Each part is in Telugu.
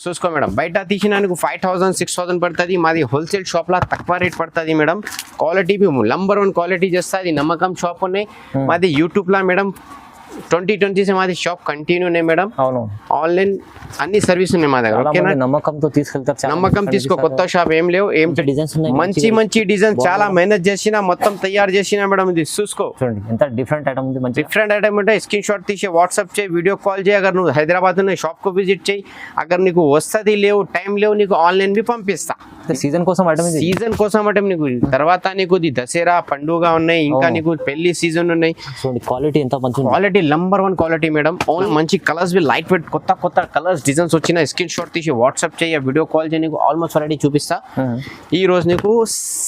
చూసుకో మేడం. బయట తీసినందుకు ఫైవ్ థౌసండ్ సిక్స్ థౌసండ్ పడుతుంది. మాది హోల్సేల్ షాప్లో తక్కువ రేట్ పడుతుంది madam. Quality number one quality చేస్తుంది నమ్మకం షాప్ ఉన్నాయి. మాది యూట్యూబ్లో మేడం. ట్వంటీ ట్వంటీ మాది షాప్ కంటిన్యూ ఉన్నాయి మేడం. అవును. ఆన్లైన్ అన్ని సర్వీస్ ఉన్నాయి మా దగ్గర. ఓకేనా? నమ్మకంతో తీసుకెళ్తారు నమ్మకం తీసుకో కొత్త షాప్ ఏం లేవు ఏం డిజైన్స్ మంచి మంచి డిజైన్ చాలా మేనేజ్ చేసినా మొత్తం తయారు చేసిన మేడం ఇది. చూసుకో. చూడండి ఎంత డిఫరెంట్ ఐటమ్ ఉంది మంచి డిఫరెంట్ ఐటమ్ ఉంటే స్క్రీన్ షాట్ తీసి వాట్సాప్ చేయి వీడియో కాల్ చేయి. అగర్ నువ్వు హైదరాబాద్ ఉన్న షాప్కు విజిట్ చేయి. అగర్ నీకు వస్తుంది లేవు టైం లేవు నీకు ఆన్లైన్ బి పంపిస్తా. సీజన్ కోసం ఐటమ్ సీజన్ కోసం ఐటమ్ నీకు తర్వాత నీకు దసరా పండుగ ఉన్నాయి. ఇంకా నీకు పెళ్ళి సీజన్ ఉన్నాయి. క్వాలిటీ ఎంత మంచి quality number one quality madam own మంచి కలర్స్ వి లైట్ వెయిట్ కొత్త కొత్త కలర్స్ డిజైన్స్ వచ్చిన స్క్రీన్ షాట్ తీసి వాట్సాప్ చేయి వీడియో కాల్ చేయి నీకు ఆల్మోస్ట్ వెరైటీ చూపిస్తా. ఈ రోజు నీకు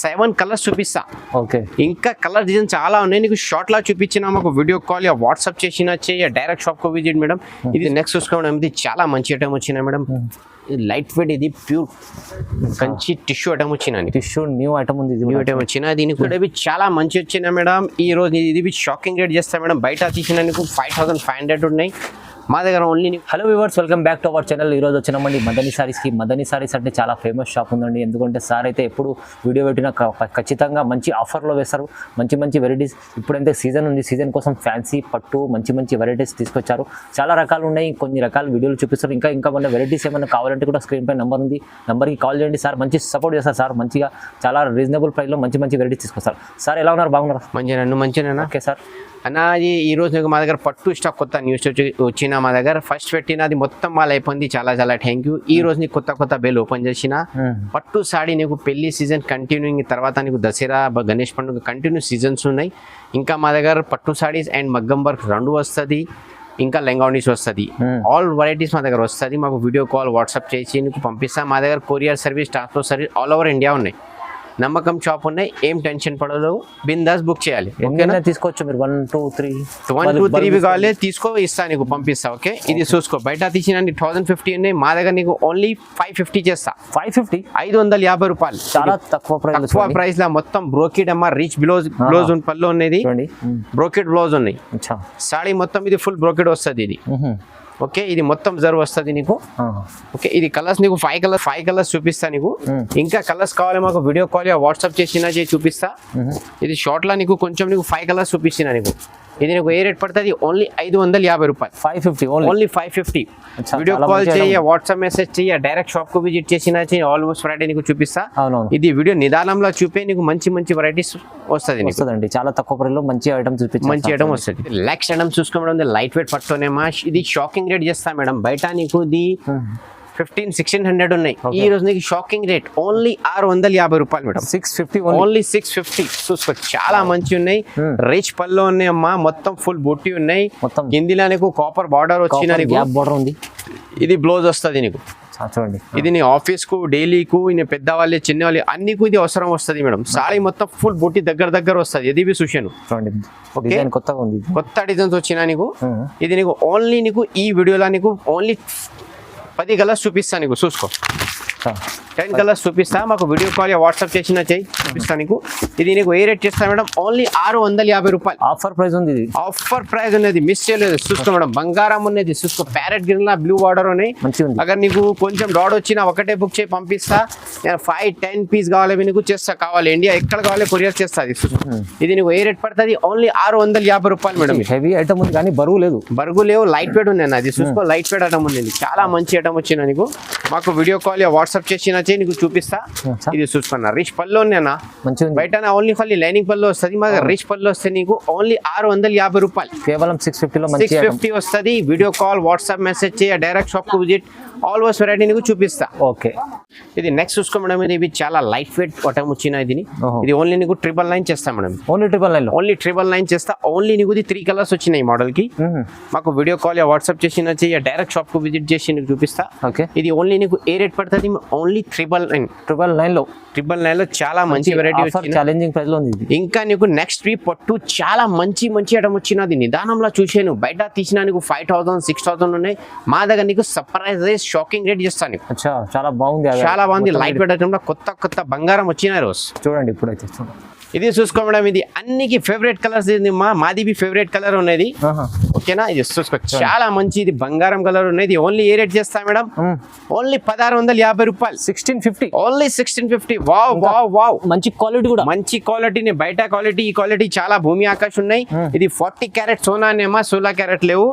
సెవెన్ కలర్స్ చూపిస్తా. ఓకే ఇంకా కలర్ డిజైన్ చాలా ఉన్నాయి. నీకు షార్ట్ లా చూపించిన మాకు వీడియో కాల్ యా వాట్సాప్ చేసిన చేయ డైరెక్ట్ షాప్కు విజిట్ మేడం ఇది నెక్స్ట్ చూసుకోవడం ఇది చాలా మంచి ఐటమ్ వచ్చిన మేడం లైట్ వెయిట్ ఇది ప్యూర్ కంచి టిష్యూ ఐటమ్ వచ్చిన టిష్యూ న్యూ ఐటమ్ ఉంది న్యూ. ఐటమ్ వచ్చిన దీనికి కూడా చాలా మంచి వచ్చిన మేడం. ఈ రోజు ఇది షాకింగ్ రేట్ చేస్తా మేడం. బయట తీసిన ఫైవ్ థౌసండ్ ఫైవ్ హండ్రెడ్ ఉన్నాయి. మా దగ్గర only hello viewers welcome back to our channel ఈ రోజు వచ్చినామండి మదనీ సారీస్కి మదనీ సారీస్ అంటే చాలా ఫేమస్ షాప్ ఉందండి. ఎందుకంటే సార్ అయితే ఎప్పుడు వీడియో పెట్టినా ఖచ్చితంగా మంచి ఆఫర్లో వేస్తారు. మంచి మంచి వెరైటీస్ ఇప్పుడైతే సీజన్ ఉంది. సీజన్ కోసం ఫ్యాన్సీ పట్టు మంచి మంచి వెరైటీస్ తీసుకొచ్చారు. చాలా రకాలు ఉన్నాయి. కొన్ని రకాల వీడియోలు చూపిస్తారు. ఇంకా ఇంకా మన వెరైటీస్ ఏమైనా కావాలంటే కూడా స్క్రీన్ పై నెంబర్ ఉంది. నెంబర్కి కాల్ చేయండి సార్. మంచి సపోర్ట్ చేస్తారు సార్. మంచిగా చాలా రీజనబుల్ ప్రైస్లో మంచి మంచి వెరైటీస్ తీసుకొస్తారు. సార్ ఎలా ఉన్నారు? బాగున్నారా? మంచిగా నన్ను మంచిగా ఓకే సార్ అన్న అది ఈ రోజు మా దగ్గర పట్టు స్టాక్ కొత్త న్యూస్ వచ్చి వచ్చిన మా దగ్గర. ఫస్ట్ పెట్టినది మొత్తం మాల్ అయిపోయింది. చాలా చాలా థ్యాంక్ యూ ఈ రోజు నీకు కొత్త కొత్త బెల్ ఓపెన్ చేసిన. పట్టు సాడీ నీకు పెళ్ళి సీజన్ కంటిన్యూయింగ్ తర్వాత నీకు దసరా గణేష్ పండుగ కంటిన్యూ సీజన్స్ ఉన్నాయి. ఇంకా మా దగ్గర పట్టు సాడీస్ అండ్ మగ్గం వర్క్ రెండు వస్తుంది. ఇంకా లెంగావనీస్ వస్తుంది. Hmm. ఆల్ వెరైటీస్ మా దగ్గర వస్తుంది. మాకు వీడియో కాల్ వాట్సాప్ చేసి నీకు పంపిస్తాం. మా దగ్గర courier service transport service all over India ఉన్నాయి. నమ్మకం షాప్ ఉన్నాయి ఏం టెన్షన్ పడదు. బిందాస్ బుక్ చేయాలి ఓకేనా? తీసుకోవచ్చు మీరు. One two three one two three కావాలి తీసుకో ఇస్తా నీకు పంపిస్తా ఓకే? ఇది చూసుకో బయట తీసిన థౌసండ్ ఫిఫ్టీ ఉన్నాయి. మా దగ్గర నీకు ఓన్లీ ఫైవ్ ఫిఫ్టీ చేస్తా. ఫైవ్ ఫిఫ్టీ ఐదు వందల యాభై రూపాయలు. చాలా తక్కువ ప్రైస్ తక్కువ ప్రైస్లో మొత్తం బ్రోకెట్ అమ్మ రిచ్ బ్లౌజ్ బ్లౌజ్ పళ్ళు ఉన్నది బ్రోకెట్ బ్లౌజ్ ఉన్నాయి. సాడీ మొత్తం ఇది ఫుల్ బ్రోకెట్ వస్తుంది ఇది. ఓకే ఇది మొత్తం జరువు వస్తుంది నీకు. ఓకే ఇది కలర్స్ నీకు ఫైవ్ కలర్స్ ఫైవ్ కలర్స్ చూపిస్తా నీకు. ఇంకా కలర్స్ కావాలి మాకు వీడియో కాల్ వాట్సాప్ చేసినా చేసి చూపిస్తా. ఇది షార్ట్లో నీకు కొంచెం నీకు ఫైవ్ కలర్స్ చూపిస్తున్నా నీకు. ఇది నీకు ఏ రేట్ పడుతుంది? ఓన్లీ ఐదు వందల యాభై రూపాయలు. Five fifty only only five fifty. Video call చేయ. వాట్సాప్ మెసేజ్ చేయ డైరెక్ట్ షాప్కు విజిట్ చేసినా చేయి ఆల్మోస్ట్ వెరైటీ నీకు చూపిస్తా. ఇది వీడియో నిదానంలో చూపే నీకు మంచి మంచి వెరైటీస్ వస్తుంది నీకు. వస్తుందండి. చాలా తక్కువ ప్రైస్లో మంచి ఐటమ్ చూపించారు మంచి ఐటమ్ వస్తుంది. లెక్స్ ఐటమ్ చూసుకోవడం లైట్ వెయిట్ పట్టునేమా ఇది షాకింగ్ రేట్ చేస్తా మేడం. బయట నీకు ఇది ఫిఫ్టీన్ సిక్స్టీన్ హండ్రెడ్ ఉన్నాయి. ఈ రోజు నీకు షాకింగ్ రేట్ ఓన్లీ ఆరు వందల యాభై రూపాయలు madam six fifty only six fifty చూసుకో చాలా మంచి ఉన్నాయి. Hmm. రిచ్ పళ్ళు ఉన్నాయి అమ్మా మొత్తం ఫుల్ బుట్టి ఉన్నాయి. మొత్తం. కిందిలో నీకు కాపర్ బార్డర్ వచ్చిన బోర్డర్ ఉంది. ఇది బ్లౌజ్ వస్తుంది నీకు. చూడండి. ఇది నీ ఆఫీస్కు డైలీకు ఈయన పెద్దవాళ్ళు చిన్న వాళ్ళు అన్నికు ఇది అవసరం వస్తుంది మేడం సారీ మొత్తం ఫుల్ బుట్టి దగ్గర దగ్గర వస్తుంది. ఇది బి ఇది. కొత్త డిజైన్స్ వచ్చినా నీకు. Hmm. ఇది నీకు ఓన్లీ నీకు ఈ వీడియోలో నీకు ఓన్లీ పది గల చూపిస్తాను నీకు చూసుకో. టెన్ కలర్స్ చూపిస్తా. మాకు వీడియో కాల్ వాట్సాప్ చేసిన చెయ్యి. చూపిస్తా నీకు. ఇది నీకు ఏ రేట్ చేస్తా మేడం? ఓన్లీ ఆరు వందల యాభై రూపాయలు. ఆఫర్ ప్రైస్ ఉంది ఇది. ఆఫర్ ప్రైస్ ఉన్నది. మిస్ చేయలేదు. చూసుకో మేడం. బంగారం ఉన్నది. చూసుకో. ప్యారెట్ గిరిన బ్లూ బార్డర్ ఉన్నాయి. అगर నీకు కొంచెం డాట్ వచ్చినా ఒకటే బుక్ చేయి పంపిస్తా. నేను ఫైవ్ టెన్ పీస్ కావాలి నీకు చేస్తా. కావాలి. ఇండియా ఎక్కడ కావాలి కొరియర్ చేస్తా. చూసుకో. ఇది నీకు ఏ రేట్ పడుతుంది? ఓన్లీ ఆరు వందల యాభై రూపాయలు మేడం. హెవీ ఐటమ్ ఉంది కానీ బరువు లేదు. బరుగు లేవు. లైట్ వెయిట్ ఉంది అన్న. అది చూసుకో. లైట్ వెయిట్ ఐటమ్ ఉంది. చాలా మంచి ఐటమ్ వచ్చిన నీకు. మాకు వీడియో కాల్ వాట్సాప్ చేసిన చేయి నీకు చూపిస్తా. ఇది చూసుకున్నా. రిచ్ పళ్ళు మంచిగా బయట ఓన్లీ ఫల్లీ లైనింగ్ పళ్ళు వస్తుంది. మా రిచ్ పళ్ళు వస్తే నీకు ఓన్లీ ఆరు వందల యాభై రూపాయలు. కేవలం సిక్స్ ఫిఫ్టీలో సిక్స్ ఫిఫ్టీ వస్తుంది. వీడియో కాల్ వాట్సాప్ మెసేజ్ చేయ డైరెక్ట్ షాప్కు విజిట్ ఆల్మోస్ట్ వెరైటీ నీకు చూపిస్తా. ఓకే ఇది నెక్స్ట్ చూసుకో మేడం ఇది ఇవి చాలా లైట్ వెయిట్ ఐటమ్ వచ్చిన ఇది. ఇది ఓన్లీ నీకు ట్రిపుల్ నైన్ చేస్తా మేడం. ఓన్లీ ట్రిపుల్ నైన్లో ఓన్లీ ట్రిపుల్ నైన్ చేస్తా. ఓన్లీ నీకు ఇది త్రీ కలర్స్ వచ్చినాయి మోడల్కి. మాకు వీడియో కాల్ వాట్సాప్ చేసిన డైరెక్ట్ షాప్కు విజిట్ చేసి నీకు చూపిస్తా. ఓకే ఇది ఓన్లీ నీకు ఏ రేట్ పడుతుంది? ఓన్లీ త్రిబల్ నైన్ ట్రిపుల్ నైన్లో ట్రిపుల్ నైన్లో చాలా మంచి వెరైటీ ఛాలెంజింగ్ ప్రైస్లో ఉంది ఇది. ఇంకా నీకు నెక్స్ట్ వీక్ పట్టు చాలా మంచి మంచి ఐటమ్ వచ్చినది. నిదానంలో చూసాను. బయట తీసిన నీకు ఫైవ్ థౌసండ్ సిక్స్ థౌసండ్ ఉన్నాయి. మా దగ్గర నీకు సర్ప్రైజ్ షాకింగ్ రేట్ చేస్తాను. చాలా బాగుంది. చాలా బాగుంది. లైట్ వెయిట్ ఐటమ్ కొత్త కొత్త బంగారం వచ్చిన రోజు. చూడండి ఇప్పుడైతే చూడండి. ఇది చూసుకో మేడం ఇది అన్నికి ఫేవరెట్ కలర్స్ ఇది మా మాది ఫేవరెట్ కలర్ ఉన్నది. ఓకేనా? ఇది చూసుకో చాలా మంచి ఇది బంగారం కలర్ ఉన్నది. ఓన్లీ ఏ రేట్ చేస్తా మేడం. ఓన్లీ పదహారు వందల యాభై రూపాయలు. Sixteen fifty only sixteen fifty wow wow wow మంచి క్వాలిటీ కూడా. మంచి క్వాలిటీని బయట క్వాలిటీ ఈ క్వాలిటీ చాలా భూమి ఆకాశ్ ఉన్నాయి. ఇది ఫార్టీ క్యారెట్ సోనా నేమా సోలా క్యారెట్ లేవు.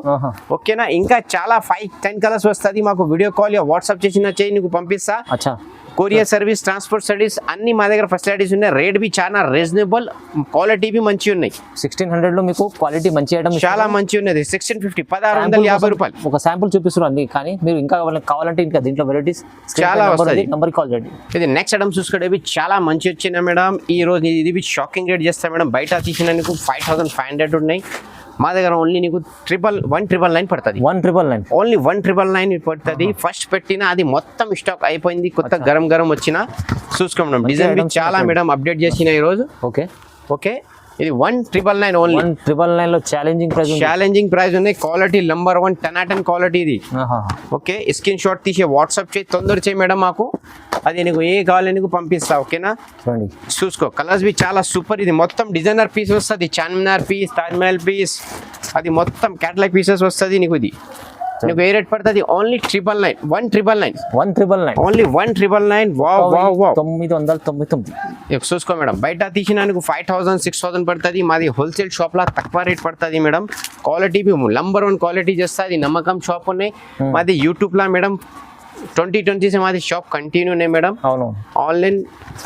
ఓకేనా? ఇంకా చాలా ఫైవ్ టెన్ కలర్స్ వస్తుంది. మాకు వీడియో కాల్ వాట్సాప్ చేసిన చేయి నీకు పంపిస్తా. కొరియర్ సర్వీస్ ట్రాన్స్పోర్ట్ సర్వీస్ అన్ని మా దగ్గర ఫెసిలిటీస్ ఉన్నాయి. రేట్ బి చాలా రీజనబుల్ క్వాలిటీ బి మంచి ఉన్నాయి. సిక్స్టీన్ హండ్రెడ్లో మీకు క్వాలిటీ మంచి ఐటమ్ చాలా మంచి ఉన్నది సిక్స్టీన్ ఫిఫ్టీ పదహారు వందల యాభై రూపాయలు. ఒక శాంపుల్ చూపిస్తారు అండి. కానీ మీరు ఇంకా కావాలంటే ఇంకా దీంట్లో వెరైటీస్ చాలా వస్తది. నంబర్ కాల్ చేయండి. ఇది నెక్స్ట్ ఐటమ్ చూసుకుంటే చాలా మంచి వచ్చినాయి మేడం. ఈ రోజు ఇది షాకింగ్ రేట్ చేస్తా మేడం. బయట తీసిన నీకు ఫైవ్ థౌసండ్ ఫైవ్ హండ్రెడ్ ఉన్నాయి. మా దగ్గర ఓన్లీ నీకు ట్రిపుల్ వన్ ట్రిపుల్ నైన్ పడుతుంది. One triple nine only one triple nine పడుతుంది. ఫస్ట్ పెట్టిన అది మొత్తం స్టాక్ అయిపోయింది. కొత్త గరం గరం వచ్చిన. చూసుకో మేడం డిజైన్ చాలా మేడం అప్డేట్ చేసిన ఈ రోజు ఓకే. ఓకే? ఇది one triple nine only one triple నైన్లో ఛాలెంజింగ్ ప్రైస్ ఉంది. ఛాలెంజింగ్ ప్రైస్ ఉన్నాయి quality number one ten ten quality ఇది. ఓకే స్క్రీన్ షాట్ తీసి వాట్సాప్ చేయి తొందర చేయి మేడం మాకు. అది నీకు ఏ కావాలి నీకు పంపిస్తా ఓకేనా చూసుకో కలర్స్ బి చాలా సూపర్ ఇది. మొత్తం డిజైనర్ పీస్ వస్తుంది. చార్మినార్ పీస్ తాజ్ మహల్ పీస్ అది మొత్తం క్యాటలాగ్ పీసెస్ వస్తుంది నీకు ఇది. నీకు ఏ రేట్ పడుతుంది only triple nine one triple nine one triple nine only one triple nine wow wow wow తొమ్మిది వందల తొంభై తొమ్మిది. చూసుకో మేడం. బయట తీసిన నీకు ఫైవ్ థౌసండ్ సిక్స్ థౌసండ్ పడుతుంది. మాది హోల్సేల్ షాప్లో తక్కువ రేట్ పడుతుంది madam. Quality number one quality చేస్తుంది నమ్మకం షాప్ ఉన్నాయి. మాది యూట్యూబ్లో మేడం. ట్వంటీ ట్వంటీ మాది షాప్ కంటిన్యూ ఉన్నాయి మేడం. అవును. ఆన్లైన్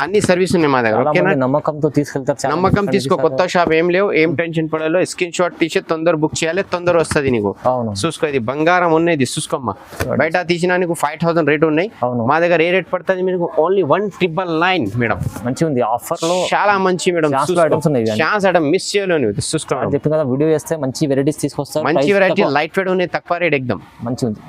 అన్ని సర్వీస్ ఉన్నాయి మా దగ్గర. ఓకేనా? నమ్మకంతో తీసుకెళ్తారు నమ్మకం తీసుకో కొత్త షాప్ ఏం లేవు ఏం టెన్షన్ పడాలో స్క్రీన్ షాట్ తీసి తొందర బుక్ చేయాలి తొందర వస్తుంది నీకు. చూసుకో ఇది బంగారం ఉన్నది చూసుకోమ్మా. బయట తీసిన నీకు ఫైవ్ థౌసండ్ రేట్ ఉన్నాయి. మా దగ్గర ఏ రేట్ పడుతుంది మీకు? Only one triple nine madam. మంచిగా ఉంది ఆఫర్లో చాలా మంచి మేడం. ఛాన్స్ ఐటమ్ మిస్ చేయలేను ఇది చూసుకో అని చెప్పి కదా వీడియో చేస్తే మంచి వెరైటీస్ తీసుకొస్తారు మంచి వెరైటీ. లైట్ వెయిట్ ఉన్నాయి తక్కువ రేట్ ఎగ్దమ్. మంచిగా ఉంది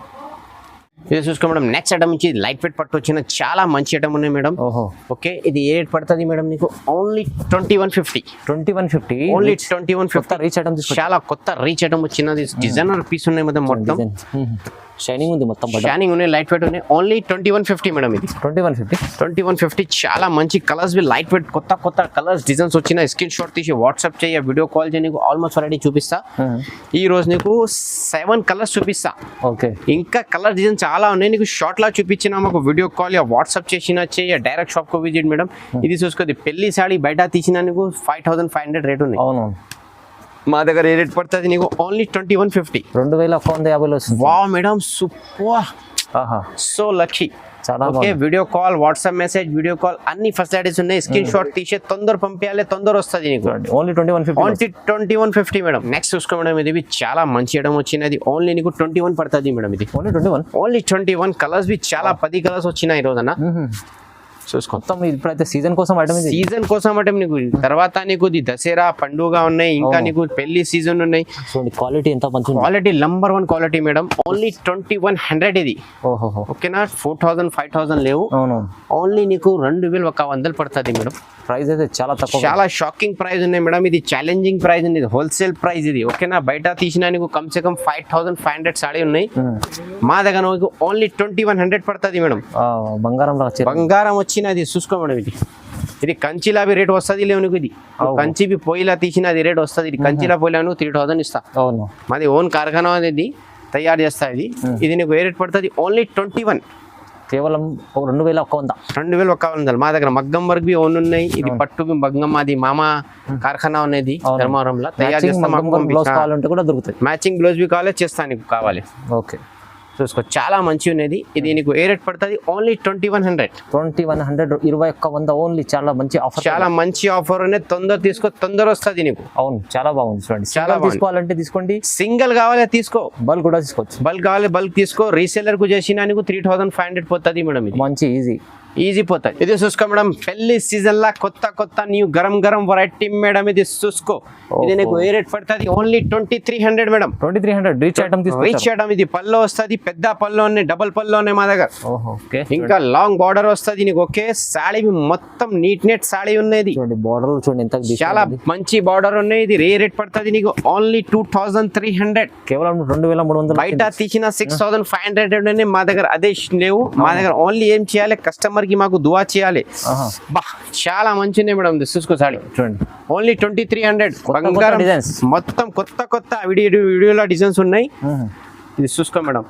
ఇది చూసుకో మేడం. నెక్స్ట్ ఐటమ్ నుంచి లైట్ వెయిట్ పట్టు వచ్చిన చాలా మంచి ఐటమ్ ఉన్నాయి మేడం. ఓహో. ఓకే ఇది ఏ రేట్ పడుతుంది మేడం నీకు? Only twenty one fifty twenty one fifty only twenty one fifty rich item చాలా కొత్త రీచ్ ఐటమ్ వచ్చినది. డిజైనర్ పీస్ ఉన్నాయి మొత్తం. మొత్తం షైనింగ్ ఉంది మొత్తం షానింగ్ ఉన్నాయి లైట్ వెయిట్ ఉన్నాయి. Only twenty one fifty madam ఇది. Twenty one fifty twenty one fifty చాలా మంచి కలర్స్ లైట్ వెయిట్ కొత్త కొత్త కలర్స్ డిజైన్స్ వచ్చిన స్క్రీన్ షాట్ తీసి వాట్సాప్ చేయ వీడియో కాల్ చేయ నీకు ఆల్మోస్ట్ వెరైటీ చూపిస్తా. ఈ రోజు నీకు సెవెన్ కలర్స్ చూపిస్తా. ఓకే. ఇంకా కలర్ డిజైన్ చాలా ఉన్నాయి. నీకు షార్ట్ లా చూపించిన మాకు వీడియో కాల్ యా వాట్సాప్ చేసిన చేయ డైరెక్ట్ షాప్కు విజిట్ మేడం ఇది చూసుకోది పెళ్ళి సాడీ బయట తీసిన నీకు five thousand five hundred rate ఉంది అవును మా దగ్గర ఏ రేట్ పడుతుంది నీకు? ఓన్లీ ట్వంటీ వన్ ఫిఫ్టీ రెండు వేల ఒక వంద యాభైలో వస్తుంది. వా మేడం సూపర్ ఆహా. So lucky okay video call WhatsApp message video call అన్ని ఫెసిలిటీస్ ఉన్నాయి. స్క్రీన్ షాట్ తీసే తొందర పంపించాలి తొందర వస్తుంది నీకు. Only twenty one fifty only twenty one fifty madam next చూసుకో మేడం ఇది చాలా మంచి ఇవ్వడం వచ్చినది. ఓన్లీ నీకు ట్వంటీ వన్ పడుతుంది మేడం ఇది. Only twenty one only twenty one colours B చాలా పది కలర్స్ వచ్చినాయి ఈ రోజున చూసుకో మొత్తం ఇప్పుడైతే సీజన్ కోసం ఐటమ్ సీజన్ కోసం అంటే నీకు తర్వాత నీకు దసరా పండుగ ఉన్నాయి. ఇంకా. నీకు పెళ్ళి సీజన్ ఉన్నాయి. చూడండి క్వాలిటీ ఎంత ఉంది quality number one quality madam only twenty one hundred ఇది ఓకేనా? ఫోర్ థౌసండ్ ఫైవ్ థౌసండ్ లేవు. ఓన్లీ నీకు రెండు వేలు ఒక వందలు పడుతుంది మేడం ప్రైస్ అయితే చాలా తక్కువ చాలా షాకింగ్ ప్రైస్ ఉన్నాయి మేడం ఇది ఛాలెంజింగ్ ప్రైస్ ఉంది. హోల్సేల్ ప్రైస్ ఇది. ఓకేనా? బయట తీసిన నీకు కమ్సే come five thousand five hundred sari ఉన్నాయి. మా దగ్గర ఓన్లీ ట్వంటీ వన్ హండ్రెడ్ పడుతుంది మేడం ఆ, బంగారంలో వచ్చే బంగారం వచ్చినది చూసుకో మేడం ఇది. ఇది కంచిలా రేట్ వస్తుంది లేవు ఇది. కంచి పొయ్యిలా తీసిన అది రేట్ వస్తుంది. ఇది కంచిలా నువ్వు త్రీ థౌసండ్ ఇస్తా. అవును. మాది ఓన్ కార్ఖానా అనేది తయారు చేస్తా ఇది. ఇది నీకు ఏ రేట్ పడుతుంది? Only twenty one. కేవలం రెండు వేల ఒక్క వంద. రెండు వేలు ఒక్క వందలు. మా దగ్గర మగ్గం వర్క్ బి ఓన్ ఉన్నాయి. ఇది పట్టు మగ్గం అది మామ కార్ఖానా ఉన్నది అవును. ధర్మవరంలో. తయారు చేస్తాం కూడా దొరుకుతాయి. మ్యాచింగ్ బ్లౌజ్ బి కావాలి చేస్తా నీకు కావాలి. ఓకే. చూసుకో చాలా మంచి ఉన్నది. ఇది నీకు ఏ రేట్ పడుతుంది? Only twenty one hundred twenty one hundred ఇరవై ఒక్క వంద ఓన్లీ చాలా మంచి ఆఫర్ చాలా మంచి ఆఫర్ ఉన్నది. తొందర తీసుకో తొందర వస్తుంది నీకు. అవును చాలా బాగుంది చూడండి. చాలా. తీసుకోవాలంటే తీసుకోండి. సింగిల్ కావాలి తీసుకో. బల్క్ కూడా తీసుకోవచ్చు. బల్క్ కావాలి బల్క్ తీసుకో. రీసేలర్కు చేసిన నీకు త్రీ థౌసండ్ ఫైవ్ హండ్రెడ్ పోతుంది మేడం మంచి ఈజీ ఈజీ పోతుంది ఇది చూసుకో మేడం. పెళ్ళి సీజన్ లా కొత్త కొత్త న్యూ గరం గరం వెరైటీ మేడం. ఇది చూసుకో. ఇది నీకు ఏ రేట్ పడుతుంది? Only twenty three hundred madam twenty three hundred rich item rich చేయడం ఇది. పల్లో వస్తుంది పెద్ద పల్లో ఉన్నాయి డబల్ పల్లో ఉన్నాయి మా దగ్గర. ఇంకా లాంగ్ బార్డర్ వస్తుంది నీకు ఓకే సాడీ మొత్తం నీట్ నెట్ సాడీ ఉన్నది. బార్డర్ చూడండి ఎంత చాలా మంచి బార్డర్ ఉన్నాయి. ఇది రే రేట్ పడుతుంది నీకు? Only two thousand three hundred కేవలం రెండు వేల మూడు వందలు బయట తీసిన సిక్స్ థౌసండ్ ఫైవ్ హండ్రెడ్ ఉన్నాయి మా దగ్గర. అదే లేవు. మా దగ్గర ఓన్లీ ఏం చేయాలి? కస్టమర్ కస్టమర్కి మాకు దువా చేయాలి. బా చాలా మంచి ఉన్నాయి మేడం చూసుకో సాడి చూడండి ఓన్లీ ట్వంటీ త్రీ హండ్రెడ్ బంగారం. మొత్తం కొత్త కొత్త వీడియో వీడియోలో డిజైన్స్ ఉన్నాయి. ఇది చూసుకో మేడం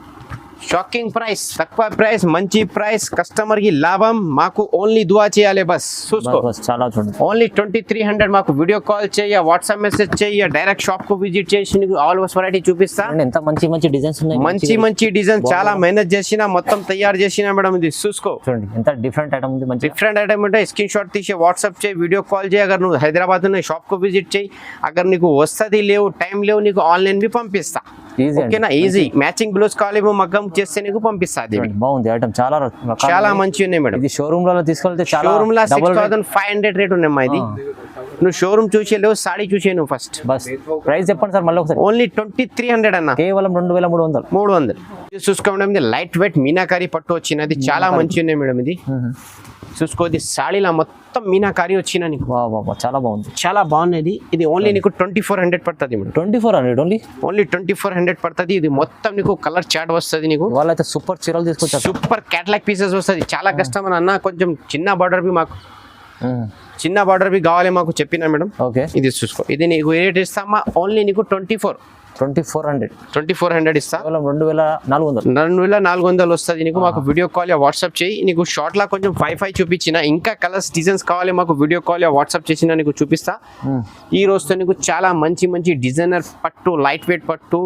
షాకింగ్ ప్రైస్ తక్కువ ప్రైస్ మంచి ప్రైస్ కస్టమర్కి లాభం మాకు ఓన్లీ దువా చేయాలి బస్ చూసుకో. చాలా చూడండి. ఓన్లీ ట్వంటీ త్రీ హండ్రెడ్ మాకు వీడియో కాల్ చేయ వాట్సాప్ మెసేజ్ చేయ డైరెక్ట్ షాప్కు విజిట్ చేసి నీకు ఆల్ ఓవర్స్ వెరైటీ చూపిస్తా ఎంత మంచి మంచి డిజైన్స్ ఉన్నాయి మంచి మంచి డిజైన్ చాలా మెహనత్ చేసిన మొత్తం తయారు చేసిన మేడం ఇది చూసుకో. చూడండి ఎంత డిఫరెంట్ ఐటమ్ ఉంది మంచి డిఫరెంట్ ఐటమ్ ఉంటే స్క్రీన్ షాట్ తీసి వాట్సాప్ చేయి వీడియో కాల్ చేయి అగర్ నువ్వు హైదరాబాద్ ఉన్న షాప్కు విజిట్ చేయి అగర్ నీకు వస్తుంది లేవు టైం లేవు నీకు ఆన్లైన్ బి పంపిస్తా. ఓకేనా? ఈజీ మ్యాచింగ్ బ్లౌజ్ కాలేమో మగ్గం చేస్తే నీకు పంపిస్తా అది. చూడండి, బాగుంది. ఐటమ్ చాలా చాలా ఉన్నాయి. మంచి ఉన్నాయి మేడం. ఇది షోరూమ్లో తీసుకెళ్తే షోరూమ్లో six thousand five hundred rate ఉన్నాయమ్మా ఇది. నువ్వు షోరూమ్ చూసే లేవు సాడీ చూసే నువ్వు ఫస్ట్ బస్. ప్రైస్ చెప్పండి సార్ మళ్ళీ ఒకసారి. ఓన్లీ ట్వంటీ త్రీ హండ్రెడ్ అన్న. కేవలం రెండు వేల మూడు వందలు. మూడు వందలు. ఇది చూసుకోవడం లైట్ వెయిట్ మీనాకారి పట్టు వచ్చినది. చాలా మంచి ఉన్నాయి మేడం ఇది. చూసుకో ఇది సాడీలా మొత్తం మీనాకారి వచ్చిన నీకు. చాలా బాగుంది. చాలా బాగున్నది. ఇది ఓన్లీ నీకు ట్వంటీ ఫోర్ హండ్రెడ్ పడుతుంది madam. Twenty four hundred only only twenty four hundred పడుతుంది. ఇది మొత్తం నీకు కలర్ చాట్ వస్తుంది నీకు. ఇవాళ అయితే సూపర్ చీరలు తీసుకొచ్చారు. సూపర్ క్యాటలాగ్ పీసెస్ వస్తుంది. చాలా కష్టం అన్న కొంచెం చిన్న బార్డర్ మాకు. చిన్న బార్డర్ బి కావాలి మాకు చెప్పినా మేడం. ఓకే. ఇది చూసుకో. ఇది నీకు ఏ రేట్ ఇస్తామా? ఓన్లీ నీకు twenty four twenty four hundred twenty four hundred ఇస్తా రెండు వేల నాలుగు వందలు. రెండు వేల నాలుగు వందలు వస్తుంది నీకు మాకు వీడియో కాల్ వాట్సాప్ చేయి. నీకు షార్ట్ లా కొంచెం ఫైవ్ ఫైవ్ చూపించిన ఇంకా కలర్స్ డిజైన్స్ కావాలి మాకు వీడియో కాల్ వాట్సాప్ చేసిన నీకు చూపిస్తా. ఈ రోజుతో నీకు చాలా మంచి మంచి డిజైనర్ పట్టు లైట్ వెయిట్ పట్టు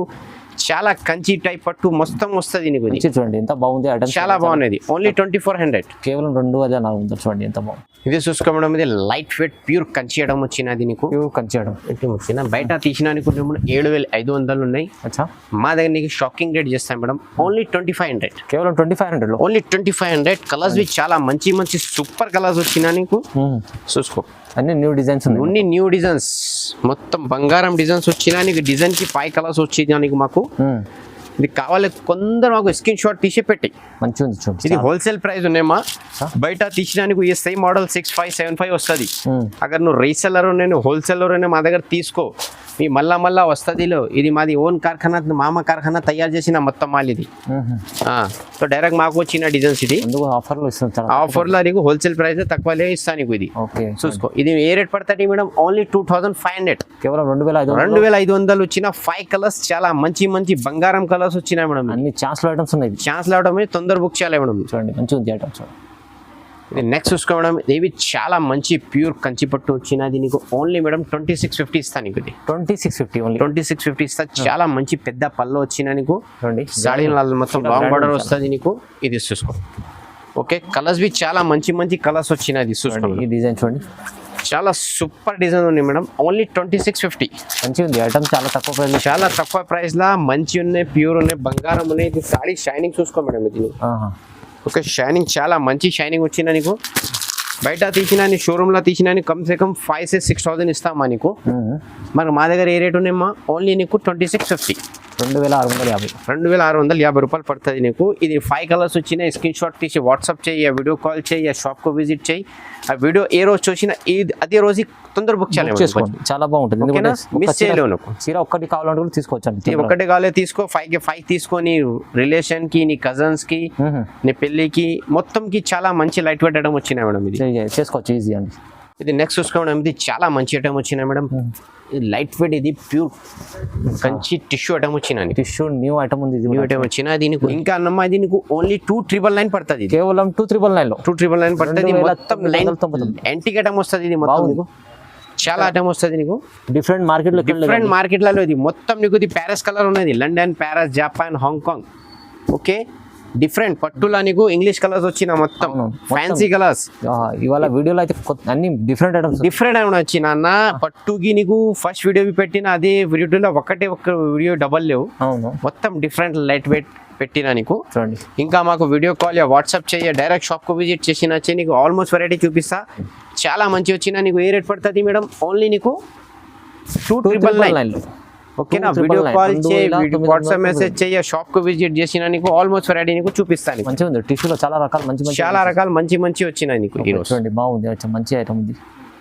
చాలా కంచి టైప్ పట్టు మొత్తం వస్తుంది నీకు చూడండి ఎంత బాగుంది చాలా బాగున్నది ఓన్లీ ట్వంటీ ఫోర్ హండ్రెడ్ కేవలం రెండు వేల నాలుగు వందలు చూడండి ఎంత బాగుంది. ఇది చూసుకోవడం ఇది లైట్ వెయిట్ ప్యూర్ కంచి ఇవ్వడం వచ్చినది నీకు. ప్యూర్ కంచేయడం అంటే వచ్చిన బయట తీసిన ఏడు వేల ఐదు వందలు ఉన్నాయి. మా దగ్గర నీకు షాకింగ్ రేట్ చేస్తాం madam. Only twenty five hundred కేవలం ట్వంటీ ఫైవ్ హండ్రెడ్లో only twenty five hundred colours వి చాలా మంచి మంచి సూపర్ కలర్స్ వచ్చినా నీకు. చూసుకో. అన్ని న్యూ డిజైన్స్ ఉన్నాయి. అన్ని న్యూ డిజైన్స్ మొత్తం బంగారం డిజైన్స్ వచ్చినా నీకు డిజైన్కి ఫైవ్ కలర్స్ వచ్చినా నీకు మాకు. ఇది కావాలి. కొందరు మాకు స్క్రీన్ షాట్ తీసి పెట్టి మంచిగా ఇది హోల్సేల్ ప్రైస్ ఉన్నాయమ్మా బయట తీసినా నీకు ఈ same model six five seven five వస్తుంది. అगर నువ్వు రీసెల్లర్ నేను హోల్సేలర్ మా దగ్గర తీసుకో. మీ మళ్ళా మళ్ళా వస్తుంది ఇది మాది ఓన్ కార్ఖానా మామ కార్ఖానా తయారు చేసిన మొత్తం మాల్ ఇది. సో డైరెక్ట్ మాకు వచ్చిన డిజైన్స్ ఇది. ఆఫర్లు ఇస్తుంది చాలా ఆఫర్లో నీకు హోల్సేల్ ప్రైస్ తక్కువలే ఇస్తాను నీకు ఇది. ఓకే. చూసుకో ఇది ఏ రేట్ పడుతుంది madam? Only two thousand five hundred కేవలం రెండు వేల ఐదు వందలు? రెండు వేల ఐదు వందలు వచ్చిన ఫైవ్ కలర్స్ చాలా మంచి మంచి బంగారం కలర్స్ వచ్చినాయి మేడం. అన్ని ఛాన్స్లో ఐటమ్స్ ఉన్నాయి. ఛాన్స్ రావడం తొందర బుక్ చేయాలి మేడం. చూడండి మంచిగా ఉంది ఐటమ్ చూడండి. ఇది నెక్స్ట్ చూసుకో మేడం ఇవి చాలా మంచి ప్యూర్ కంచి పట్టు వచ్చినది నీకు only madam twenty six fifty ఇస్తాను నీకు ఇది. Twenty six fifty only twenty six fifty ఇస్తా చాలా మంచి పెద్ద పళ్ళు వచ్చిన నీకు. సాడీ మొత్తం లాంగ్ బార్డర్ వస్తుంది నీకు. ఇది చూసుకో. ఓకే కలర్స్ బి చాలా మంచి మంచి కలర్స్ వచ్చినాయి చూసుకోండి ఈ డిజైన్ చూడండి. చాలా సూపర్ డిజైన్ ఉన్నాయి madam only twenty six fifty మంచిగా ఉంది. ఐటమ్ చాలా తక్కువ ప్రైస్ చాలా తక్కువ ప్రైస్ లా మంచి ఉన్నాయి ప్యూర్ ఉన్నాయి బంగారం ఉన్నాయి. ఇది సాడీ షైనింగ్ చూసుకో మేడం ఇది. ఓకే షైనింగ్ చాలా మంచి షైనింగ్ వచ్చిందా నీకు? బయట తీసినా నీ షోరూమ్లో తీసినా కమ్ సే కమ్ ఫైవ్ సే సిక్స్ థౌసండ్ ఇస్తామా నీకు? మరి మా దగ్గర ఏ రేట్ ఉన్నాయమ్మా? ఓన్లీ నీకు ట్వంటీ సిక్స్ ఫిఫ్టీ రెండు వేల ఆరు వందల యాభై. రెండు వేల ఆరు వందల యాభై రూపాయలు పడుతుంది నీకు. ఇది ఫైవ్ కలర్స్ వచ్చినాయి. స్క్రీన్ షాట్ తీసి వాట్సాప్ చేయి ఆ వీడియో కాల్ చేయి ఆ షాప్కు విజిట్ చేయి. ఆ వీడియో ఏ రోజు చూసినా ఈ అదే రోజు తొందర బుక్ చేయాలి చాలా బాగుంటుంది. మిస్ చేయలేవు. చీర ఒక్కటి కావాలంటే కూడా తీసుకోవచ్చండి. ఇది ఒకటే కాలే తీసుకో. ఫైవ్కి ఫైవ్ తీసుకొని రిలేషన్కి నీ కజన్స్కి. నీ పెళ్ళికి మొత్తంకి చాలా మంచి లైట్ వెయిట్ ఐటమ్ వచ్చినాయి మేడం ఇది. చేసుకోవచ్చు ఈజీ అండి. ఇది నెక్స్ట్ చూసుకోవడం ఇది చాలా మంచి ఐటమ్ వచ్చినాయి మేడం. లైట్ వెయిట్ ఇది ప్యూర్ కంచి టిష్యూ ఐటమ్ వచ్చిన టిష్యూ న్యూ ఐటమ్ ఉంది న్యూ. ఐటమ్ వచ్చిన దీనికి ఇంకా అన్నమ్మా ఇది నీకు ఓన్లీ టూ ట్రిపుల్ నైన్ పడుతుంది కేవలం టూ త్రిబుల్ నైన్లో. టూ ట్రిపుల్ నైన్ పడుతుంది మొత్తం లైన్. యాంటిక్ ఐటమ్ వస్తుంది ఇది మొత్తం చాలా ఐటమ్ వస్తుంది నీకు. డిఫరెంట్ మార్కెట్లో డిఫరెంట్ మార్కెట్లలో ఇది. మొత్తం నీకు ఇది ప్యారిస్ కలర్ ఉన్నది. London Paris Japan Hong Kong okay different పట్టులా నీకు ఇంగ్లీష్ కలర్స్ వచ్చిన మొత్తం. ఫ్యాన్సీ కలర్స్ ఇవాళ వీడియోలో అయితే అన్ని డిఫరెంట్ ఐటమ్స్ డిఫరెంట్ అని వచ్చిన అన్న పట్టుకి నీకు ఫస్ట్ వీడియో పెట్టిన అదే వీడియోలో ఒకటే ఒక వీడియో డబల్ లేవు. మొత్తం డిఫరెంట్ లైట్ వెయిట్ పెట్టిన నీకు. చూడండి. ఇంకా మాకు వీడియో కాల్ యా వాట్సాప్ చేయ డైరెక్ట్ షాప్కు విజిట్ చేసిన వచ్చి నీకు ఆల్మోస్ట్ వెరైటీ చూపిస్తా. చాలా మంచి వచ్చిన నీకు ఏ రేట్ పడుతుంది మేడం? ఓన్లీ నీకు టూ ట్రిపుల్ నైన్ ఓకేనా? వీడియో. కాల్ చేయి వాట్సాప్ మెసేజ్ చేయ షాప్కు విజిట్ చేసిన నీకు ఆల్మోస్ట్ వెరైటీ నీకు చూపిస్తాను. నీకు. మంచిగా ఉంది. టిష్యూలో చాలా రకాలు మంచి మంచి చాలా రకాల మంచి మంచి వచ్చినాయి నీకు చూడండి బాగుంది. మంచి ఐటమ్ ఉంది.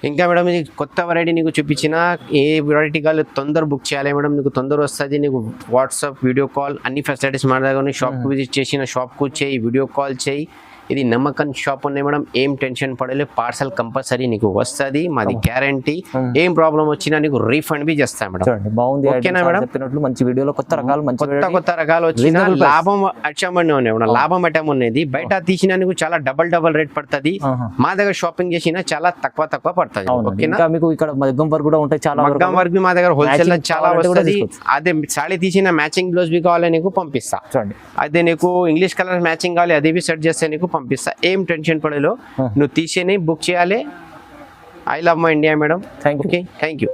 ఇంకా మేడం ఇది కొత్త వెరైటీ నీకు చూపించిన ఏ వెరైటీ కాల్ తొందర బుక్ చేయాలి మేడం? నీకు తొందర వస్తుంది నీకు వాట్సాప్ వీడియో కాల్ అన్ని ఫెసిలిటీస్ మా దగ్గర షాప్కి విజిట్ చేసిన షాప్కు చేయి వీడియో కాల్ చేయి. ఇది నమ్మకం షాప్ ఉన్నాయి మేడం. ఏం టెన్షన్ పడలేదు. పార్సల్ కంపల్సరీ నీకు వస్తుంది. మాది గ్యారంటీ. ఏం ప్రాబ్లం వచ్చినా నీకు రీఫండ్ బి చేస్తాం మేడం. బాగుంది ఓకేనా. మేడం? చెప్పినట్లు మంచి వీడియోలో కొత్త రకాలు మంచి కొత్త. కొత్త రకాలు వచ్చిన. లాభం అచ్చమని ఉన్నాయి లాభం అటం ఉన్నది. బయట తీసిన నీకు చాలా డబల్ డబల్ రేట్ పడుతుంది. మా దగ్గర షాపింగ్ చేసినా చాలా తక్కువ తక్కువ పడుతుంది. ఓకేనా? మీకు ఇక్కడ మగ్గం వర్క్ కూడా ఉంటాయి చాలా మగ్గం వరకు. మా దగ్గర హోల్సేల్ చాలా వస్తుంది. అదే సాడీ తీసిన మ్యాచింగ్ బ్లౌజ్ బి కావాలి నీకు పంపిస్తా. అదే నీకు ఇంగ్లీష్ కలర్ మ్యాచింగ్ కావాలి అది బి సెట్ చేస్తే నీకు పంపిస్తా. ఏం టెన్షన్ పడేలో. నువ్వు తీసేని బుక్ చేయాలి. I love my India madam thank you thank you